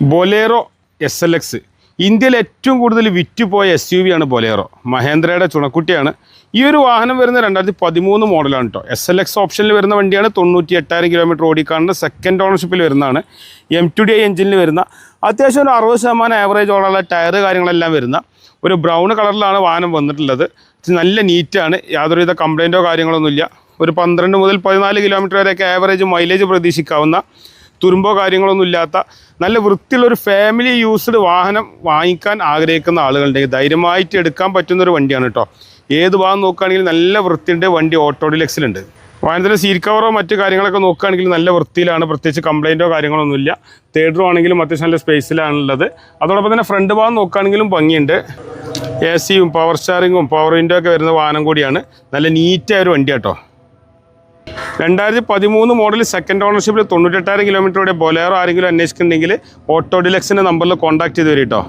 Bolero S L X ഇന്ത്യയിൽ ഏറ്റവും കൂടുതൽ വിറ്റുപോയ എസ് യു വി ആണ് ബൊലേറോ. മഹേന്ദ്രയുടെ ചുണക്കുട്ടിയാണ്. ഈ ഒരു വാഹനം വരുന്ന രണ്ടായിരത്തി പതിമൂന്ന് മോഡലാണ് കേട്ടോ എസ് എൽ എക്സ് ഓപ്ഷനിൽ വരുന്ന വണ്ടിയാണ്. തൊണ്ണൂറ്റി എട്ടായിരം കിലോമീറ്റർ ഓടിക്കാണ്ട് സെക്കൻഡ് ഓണർഷിപ്പിൽ വരുന്നതാണ്. എം ടു ഡി ഐ എഞ്ചിനിൽ വരുന്ന. അത്യാവശ്യം ഒരു അറുപത് ശതമാനം ആവറേജ് ഓണുള്ള ടയർ കാര്യങ്ങളെല്ലാം വരുന്ന ഒരു ബ്രൗൺ കളറിലാണ് വാഹനം വന്നിട്ടുള്ളത്. നല്ല നീറ്റാണ് യാതൊരുവിധ കംപ്ലൈന്റോ കാര്യങ്ങളൊന്നുമില്ല. ഒരു പന്ത്രണ്ട് മുതൽ പതിനാല് കിലോമീറ്റർ വരെയൊക്കെ ആവറേജ് മൈലേജ് പ്രതീക്ഷിക്കാവുന്ന തുരുമ്പോ കാര്യങ്ങളൊന്നും ഇല്ലാത്ത നല്ല വൃത്തിയുള്ള ഒരു ഫാമിലി യൂസ്ഡ് വാഹനം വാങ്ങിക്കാൻ ആഗ്രഹിക്കുന്ന ആളുകളുണ്ടെങ്കിൽ ധൈര്യമായിട്ട് എടുക്കാൻ പറ്റുന്ന ഒരു വണ്ടിയാണ് കേട്ടോ ഏത് ഭാഗം നോക്കുകയാണെങ്കിൽ നല്ല വൃത്തിയുണ്ട്. വണ്ടി ഓട്ടോ ഡിലക്സിലുണ്ട് വാഹനത്തിന്റെ സീറ്റ് കവറോ മറ്റു കാര്യങ്ങളൊക്കെ നോക്കുകയാണെങ്കിൽ നല്ല വൃത്തിയിലാണ്. പ്രത്യേകിച്ച് കംപ്ലൈന്റോ കാര്യങ്ങളൊന്നുമില്ല റോ ആണെങ്കിലും അത്യാവശ്യം നല്ല സ്പേസിലാണുള്ളത് അതോടൊപ്പം തന്നെ ഫ്രണ്ട് ഭാഗം നോക്കുകയാണെങ്കിലും ഭംഗിയുണ്ട്. എ സിയും പവർ സ്റ്റാറിങ്ങും പവർ വിൻഡോ ഒക്കെ വരുന്ന വാഹനം കൂടിയാണ്. നല്ല നീറ്റായ ഒരു വണ്ടി കേട്ടോ രണ്ടായിരത്തി പതിമൂന്ന് മോഡൽ സെക്കൻഡ് ഓണർഷിപ്പിൽ തൊണ്ണൂറ്റെട്ടായിരം കിലോമീറ്ററുടെ ബൊലേറോ ആരെങ്കിലും അന്വേഷിക്കുന്നുണ്ടെങ്കിൽ ഓട്ടോ ഡിലക്സിന്റെ നമ്പറിൽ കോൺടാക്ട് ചെയ്ത് വരും കേട്ടോ